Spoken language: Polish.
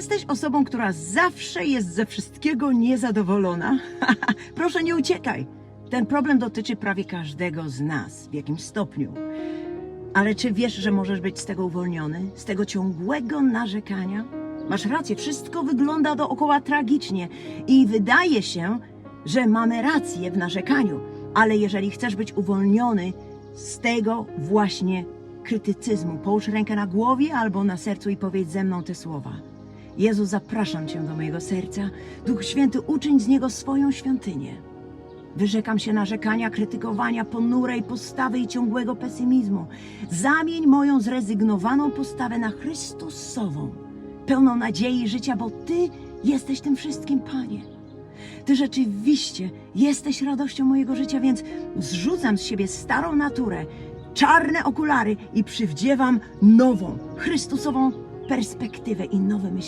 jesteś osobą, która zawsze jest ze wszystkiego niezadowolona, proszę nie uciekaj. Ten problem dotyczy prawie każdego z nas w jakimś stopniu. Ale czy wiesz, że możesz być z tego uwolniony? Z tego ciągłego narzekania? Masz rację, wszystko wygląda dookoła tragicznie i wydaje się, że mamy rację w narzekaniu, ale jeżeli chcesz być uwolniony z tego właśnie krytycyzmu, połóż rękę na głowie albo na sercu i powiedz ze mną te słowa. Jezu, zapraszam Cię do mojego serca. Duch Święty, uczyń z niego swoją świątynię. Wyrzekam się narzekania, krytykowania, ponurej postawy i ciągłego pesymizmu. Zamień moją zrezygnowaną postawę na Chrystusową, pełną nadziei życia, bo Ty jesteś tym wszystkim, Panie. Ty rzeczywiście jesteś radością mojego życia, więc zrzucam z siebie starą naturę, czarne okulary i przywdziewam nową, Chrystusową perspektywę i nowe myślenie.